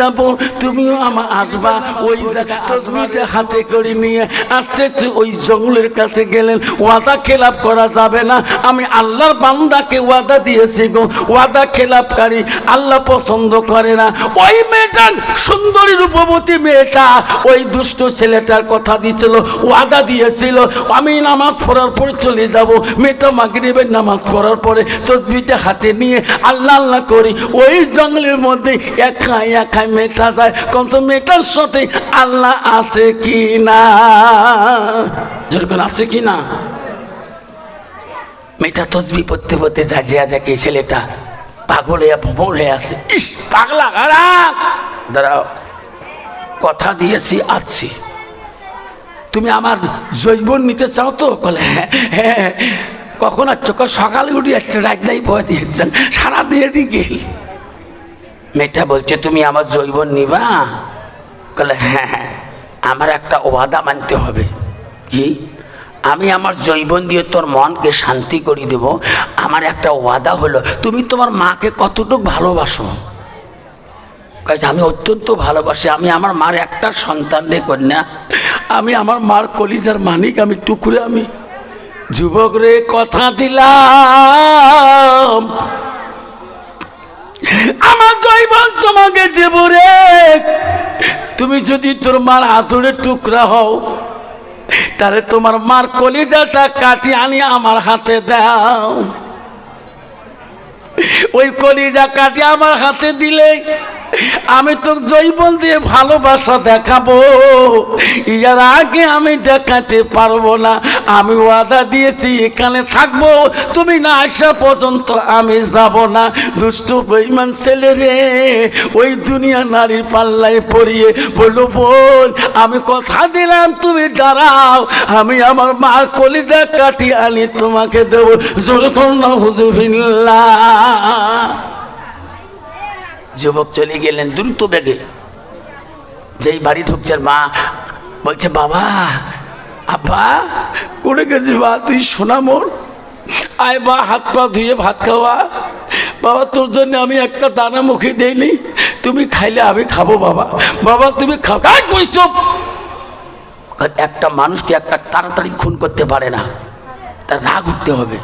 যাব, তুমিও আমার আসবা। ওই তসবিটা হাতে করে নিয়ে আস্তে আস্তে ওই জঙ্গলের কাছে গেলেন। ওয়াদা খেলাপ করা যাবে না। আমি আল্লাহর বান্দাকে ওয়াদা দিয়েছি গো। ওয়াদা খেলাপকারী আল্লাহ পছন্দ করে না। ওই মেয়েটা সুন্দরী রূপবতী মেয়েটা ওই দুষ্ট ছেলেটার কথা দিয়েছিল, ওয়াদা দিয়েছিল। আমি নামাজ পড়ার পরে চলে যাব। মেয়েটা মাগরিবের নামাজ পড়ার পরে তসবিটা হাতে নিয়ে আল্লাহ আল্লাহ করি। ওই জঙ্গলের মধ্যে একাই একাই মেয়েটা যায় কিন্তু মেয়েটার সাথে আল্লাহ আছে কি না? যেরকম আছে কি না? মেয়েটা তসবি পড়তে পড়তে যা যা দেখে ছেলেটা পাগল হয়ে ভ্রমণ হয়ে আছে। ইস, পাগলা খারাপ দাঁড়াও। কথা দিয়েছি, আছি। তুমি আমার জৈবন নিতে চাও তো? বলে হ্যাঁ হ্যাঁ কখন আর চোখ সকালে উঠে যাচ্ছে, রাত নাই, ভয় দিয়েছেন সারা দিয়ে গেল মেয়েটা বলছে, তুমি আমার জৈবন নিবা? বলে হ্যাঁ হ্যাঁ আমার একটা ওয়াদা মানতে হবে। কি? আমি আমার জৈবন দিয়ে তোর মনকে শান্তি করে দেব। আমার একটা ওয়াদা হলো, তুমি তোমার মাকে কতটুকু ভালোবাসো? কাজে আমি অত্যন্ত ভালোবাসি। আমি আমার মার একটা সন্তান রে কন্যা। আমি আমার মার কলিজার মানিক, আমি টুকরে, আমি যুবক রে কথা দিলাম। আমার জৈবন তোমাকে দেব রে। তুমি যদি তোর মার আদরের টুকরা হও, তাহলে তোমার মার কলিজাটা কাটি আনি আমার হাতে দাও। ওই কলিজা কাটি আমার হাতে দিলে আমি তো জৈবন দিয়ে ভালোবাসা দেখাবো। ইয়ার আগে আমি দেখাতে পারব না। আমি ওয়াদা দিয়েছি, এখানে থাকব। তুমি না আসা পর্যন্ত আমি যাব না। দুষ্টু বেইমান ছেলে রে ওই দুনিয়া নারীর পাল্লায় পড়িয়ে বলল, বোন, আমি কথা দিলাম, তুমি দাঁড়াও। আমি আমার মার কলিজা কাটি আনি, তোমাকে দেবো। জোর করলাম হুজুবিল্লা যুবক চলে গেলেন দ্রুত বেগে। যেই বাড়ি ঢুকছে মা বলছে, বাবা, আব্বা করে গেছি বা তুই শোনা মোর। আয় বা হাত পা ধুয়ে ভাত খাওয়া। বাবা, তোর জন্য আমি একটা দানা মুখে দেইনি। তুমি খাইলে আমি খাব, বাবা। বাবা, তুমি খাও। একটা মানুষকে একটা তাড়াতাড়ি খুন করতে পারে না। তার রাগ উঠতে হবে।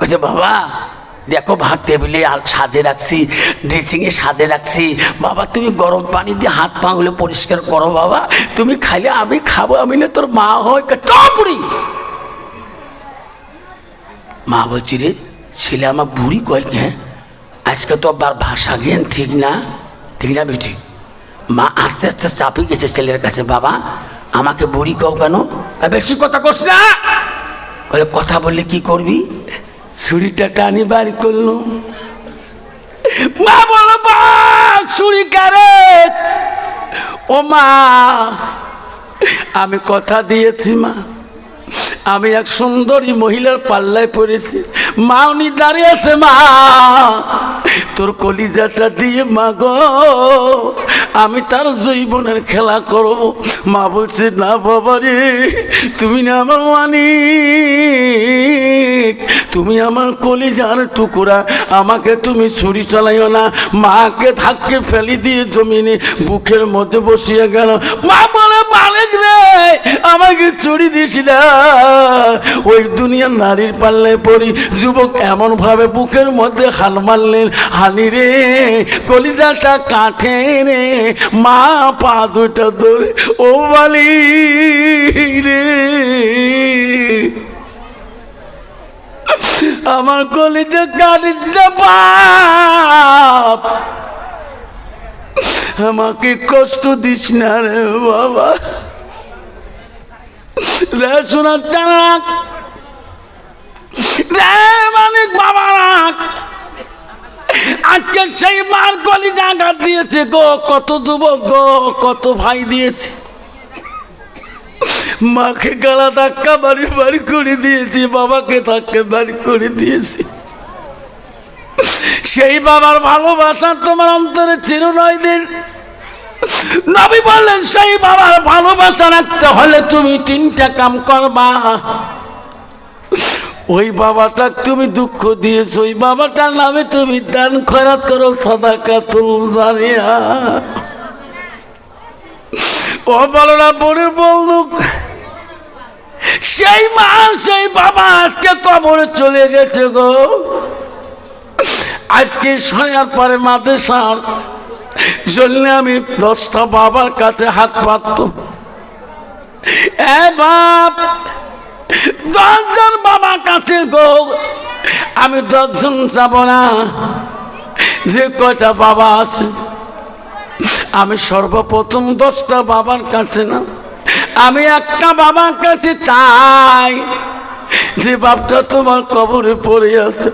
বলছে, বাবা দেখো ভাত টেবিলে সাজে রাখছি ড্রেসিংয়ে সাজে রাখছি। বাবা, তুমি গরম পানি দিয়ে হাত পা গুলো পরিষ্কার করো বাবা। তুমি খাইলে আমি খাব, আমি না তোর মা হয় মা বলছি রে, ছেলে আমার বুড়ি কয় হ্যাঁ আজকে তো আবার ভাষা জ্ঞান ঠিক না। ঠিক না বেটি? মা আস্তে আস্তে চাপি গেছে ছেলের কাছে, বাবা। আমাকে বুড়ি কও কেন? বেশি কথা কস না! বলে, কথা বললে কি করবি? ছুরিটা টানি বাড়ি করল মা বলো ছুরি কারে? ও মা, আমি কথা দিয়েছি মা। আমি এক সুন্দরী মহিলার পাল্লায় পড়েছি। মা উনি দাঁড়িয়ে আছে, মা। তোর কলিজাটা দিয়ে, মা গো, আমি তার জৈবনের খেলা করব। মা বলছে, না বাবা রে, তুমি না আমার মানিক তুমি আমার কলিজার টুকুরা, আমাকে তুমি ছুরি চালাইও না। মাকে ধাক্কে ফেলি দিয়ে জমিনে বুকের মধ্যে বসিয়ে গেল, মা বলে মালিক রে, আমাকে ছুরি না। ওই দুনিয়ার নারীর পাল্লায় পড়ি যুবক এমন ভাবে বুকের মধ্যে হাল মারলেন হানি রে, কলিজাটা কাঠে রে, মা পা দুটা ধরে, ও বালি রে। আমার কলিজা কাঠটা বাপ, আমাকে কষ্ট দিস না রে বাবা। রে শোনার চানাক রে মানিক বাবা রাখ। আজকে সেই মার কলি জায়গা দিয়েছে গো, কত যুবক গো, কত ভাই দিয়েছে। মাকে গালা ধাক্কা বাড়ি বাড়ি করে দিয়েছি, বাবাকে ধাক্কা বাড়ি করে দিয়েছি। সেই বাবার ভালোবাসা তোমার অন্তরে ছিল চিরনয় দিন। নবী বললেন, সেই বাবার ভালোবাসা রাখতে হলে তুমি তিনটা কাম করবা। ওই বাবাটা তুমি দুঃখ দিয়েছ, ওই বাবাটার নামে তুমি দান খরাত করো সদাকা তুল ও বলো না বোনের বলুক সেই মা, সেই বাবা আজকে কবরে চলে গেছে গো। আজকে শোনার পরে মাদ্রাসার জন্য আমি দশটা বাবার কাছে হাত পাততাম এ বাপ দশজন বাবার কাছে গো, আমি দশজন যাব না। যে কয়টা বাবা আছে, আমি সর্বপ্রথম দশটা বাবার কাছে না, আমি একটা বাবার কাছে চাই। যে বাপটা তোমার কবরে পড়ে আছে,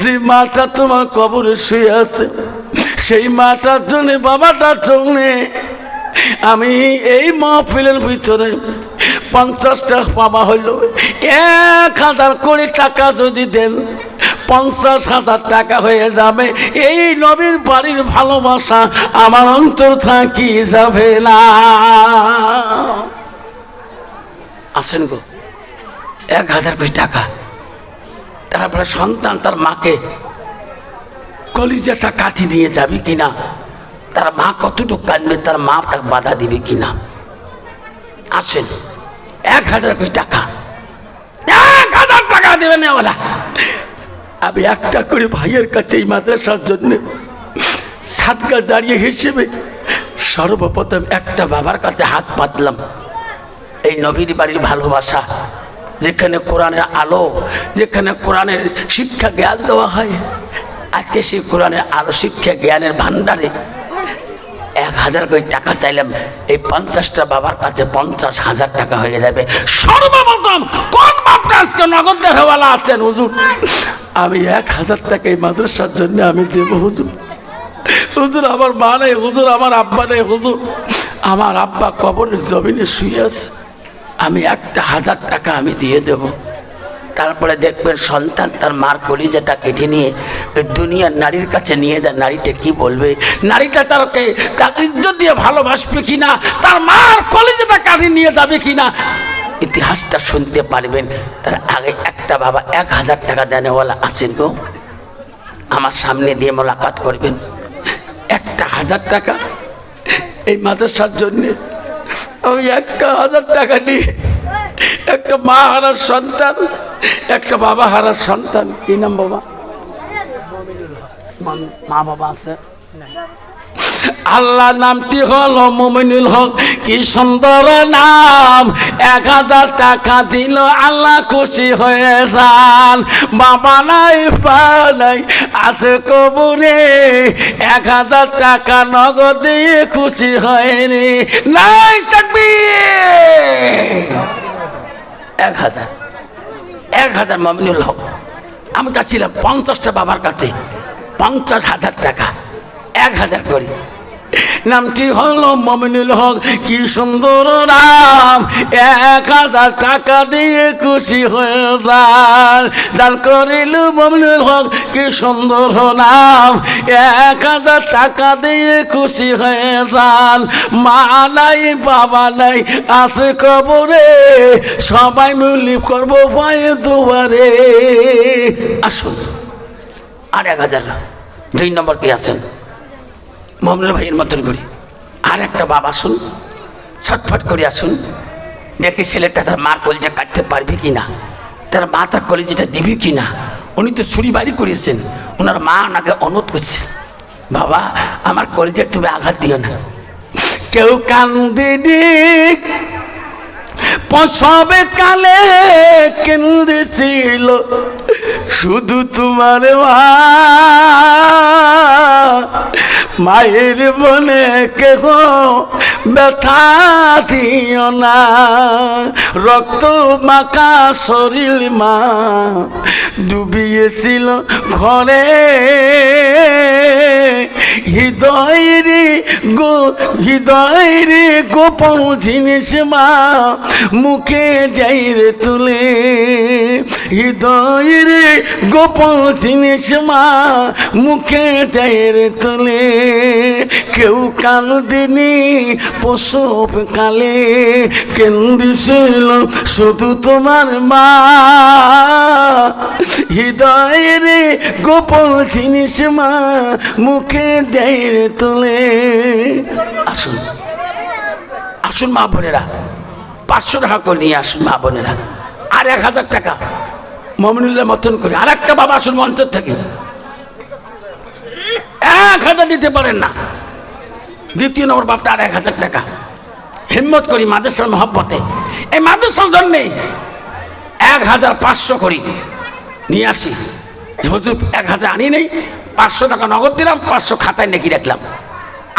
যে মাটা তোমার কবরে শুয়ে আছে, সেই মাটার জন্য, বাবাটার জন্যে আমি এই মাহফিলের ভিতরে পঞ্চাশটা পাবা হইল। এক হাজার কোটি টাকা যদি দেন, পঞ্চাশ হাজার টাকা হয়ে যাবে। এই নবীর বাড়ির ভালোবাসা আমার অন্তর থাকি যাবে না। আসেন গো, এক হাজার কোটি টাকা। তারপরে সন্তান তার মাকে কলিজাটা কাঠি নিয়ে যাবে কিনা, তার মা কতটুকু কাঁদবে তার মা তাকে বাধা দিবে কিনা। আসেন। এক হাজার কোটি টাকা। এক হাজার টাকা দেবে না ওলা আমি একটা করে ভাইয়ের কাছে এই মাদ্রাসার জন্য সাতকা দাঁড়িয়ে হিসেবে সর্বপ্রথম একটা বাবার কাছে হাত পাতলাম এই নবীর বাড়ির ভালোবাসা, যেখানে কোরআনের আলো, যেখানে কোরআনের শিক্ষা জ্ঞান দেওয়া হয়, আজকে সেই কোরআনের আলো শিক্ষা জ্ঞানের ভাণ্ডারে এক হাজার করে টাকা চাইলাম, এই পঞ্চাশটা বাবার কাছে পঞ্চাশ হাজার টাকা হয়ে যাবে। সর্বপ্রথম কোন বাপটা আজকে নগদ দেখাওয়ালা আছেন, হুজুর? আমি এক হাজার টাকা এই মাদ্রাসার জন্য আমি দেবো, হুজুর। হুজুর, আমার মা নেই, হুজুর, আমার আব্বা নেই, হুজুর। আমার আব্বা কবরের জমিনে শুয়ে আছে। আমি একটা হাজার টাকা আমি দিয়ে দেব। তারপরে দেখবেন সন্তান তার মার কলিজাটা কেটে নিয়ে ওই দুনিয়ার নারীর কাছে নিয়ে যায়। নারীটা কি বলবে? নারীটা তারকে তার ইজ্জত দিয়ে ভালোবাসবে কিনা তার মার কলিজাটা কাটে নিয়ে যাবে কিনা ইতিহাসটা শুনতে পারবেন। তার আগে একটা বাবা এক হাজার টাকা দেনেওয়ালা আছেন গো। আমার সামনে দিয়ে মোলাকাত করবেন। একটা হাজার টাকা এই মাদ্রাসার জন্য। আমি একটা হাজার টাকা নিয়ে একটা মা হারার সন্তান একটা বাবা হারার সন্তান, কি নাম বাবা? মা বাবা আছে? আল্লাহ নামটি হলো মোমিনুল হক। কি সুন্দর নাম। এক হাজার টাকা দিল, আল্লাহ খুশি হয়ে যান। বাবা নাই নাই, আছে কবরে। এক হাজার টাকা নগদ দিয়ে খুশি হয়নি। নাই থাকবি এক হাজার। এক হাজার মামিনুল হক। আমি চাচ্ছিলাম পঞ্চাশটা বাবার কাছে পঞ্চাশ হাজার টাকা, এক হাজার করে। নামটি হলো মমিনুল হক। কি সুন্দর নাম। এক হাজার টাকা দিয়ে খুশি হয়ে যান। দান করিল মমিনুল হক। কি সুন্দর নাম। এক হাজার টাকা দিয়ে খুশি হয়ে যান। মা নাই, বাবা নাই, আছে কবরে। সবাই মিলি করব পায়ে দুবারে আসুন। আর এক হাজার। দুই নম্বর কে আছেন? মমনুল ভাইয়ের মতন করি। আর একটা বাবা আসুন, ছটফট করে আসুন, দেখি ছেলেটা তার মার কলিজা কাটতে পারবে কি না, তার মা তার কলিজাটা দিবে কি না, উনি তো ছুরি বাড়ি করেছেন ওনার মা ওনাকে অনুরোধ করছে, বাবা, আমার কলিজায় তুমি আঘাত দিও না। কেউ কান্দিনি প্রসবে কালে কেন্দ্রেছিল শুধু তোমার মা। মায়ের মনে কেহ ব্যথা দিও না। রক্ত মাকা শরীর মা ডুবিয়েছিল ঘরে। হৃদয়ের গো হৃদয় রে গোপন জিনিস মা, মুখে যাই রে তুলে। হৃদয় রে গোপন জিনিস মা, মুখে যাই রে তুলে। কেউ কাল দিনি প্রসব কালে কেন্দিছিল শুধু তোমার মা। হৃদয় রে গোপন জিনিস মা, মুখে দেয় তোলে। আসুন। আসুন মা বোনেরা। পাঁচশো টাকা করে নিয়ে আসুন মা বোনেরা। আর এক হাজার টাকা মমিনুল্লাহ মতন করে। আর একটা বাবা আসুন মঞ্চের থেকে। এক হাজার দিতে পারেন না। দ্বিতীয় নম্বর বাপটা আর এক হাজার টাকা। হিম্মত করি মাদ্রাসার মহব্বতে। এই মাদ্রাসার জন্যে এক হাজার পাঁচশো করি। নিয়ে আসি। হুজুর, এক হাজার আনি নেই। পাঁচশো টাকা নগদ দিলাম, পাঁচশো খাতায় নেকি রাখলাম।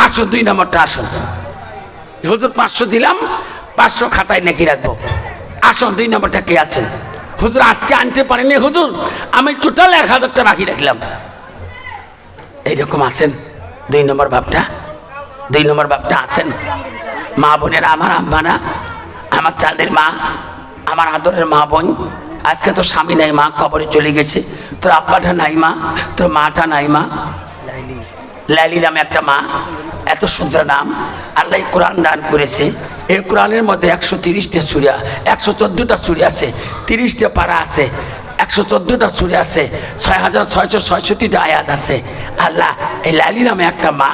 আসুন দুই নম্বরটা আসুন। হুজুর পাঁচশো দিলাম, পাঁচশো খাতায় নাকি রাখব। আসুন দুই নম্বরটা কে আছেন? হুজুর, আজকে আনতে পারেনি হুজুর, আমি টোটাল এক হাজারটা বাকি রাখলাম। এইরকম আছেন? দুই নম্বর বাপটা? দুই নম্বর বাপটা আছেন? মা বোনের আমার আম্মারা আমার চাঁদের মা, আমার আদরের মা বোন। আজকে তো স্বামী নাই মা, কবরে চলে গেছে। তোর আব্বাটা নাই মা, তোর মাটা নাই মা। লাইলি নামে একটা মা, এত সুন্দর নাম, আল্লাহ কোরআন দান করেছে। এই কোরআনের মধ্যে একশো তিরিশটা চুরিয়া একশো চোদ্দোটা চুরি আছে, তিরিশটা পাড়া আছে। একশো চোদ্দোটা সুরে আছে ছয় হাজার ছয়শো ছয়ষট্টিটা আয়াত আছে। আল্লাহ, এই লালি নামে একটা মা,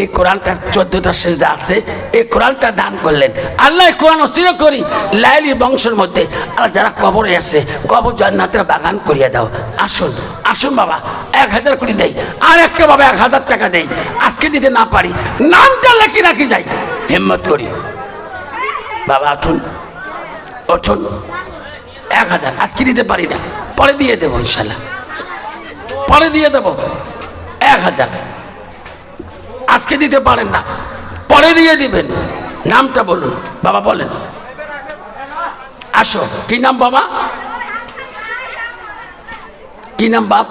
এই কোরআনটা চোদ্দোটা শেষদা আছে, এই কোরআনটা দান করলেন। আল্লাহ কোরআন অস্থির করি, লাইলির বংশের মধ্যে আল্লাহ যারা কবরে আছে, কবর জান্নাতের বাগান করিয়ে দাও। আসুন আসুন বাবা, এক হাজার কোটি দেই, আর একটা বাবা এক হাজার টাকা দেই। আজকে দিতে না পারি, নামটা লেখি রাখি যাই। হিম্মত করি। বাবা, উঠুন উঠুন। এক হাজার। আজকে দিতে পারি না। পরে দিয়ে দেবো, ইনশাল্লাহ। পরে দিয়ে দেবো। এক হাজার। আজকে দিতে পারেন না। পরে দিয়ে দিবেন। নামটা বলুন। বাবা বলেন। আসো। কি নাম বাবা? কি নাম বাপ?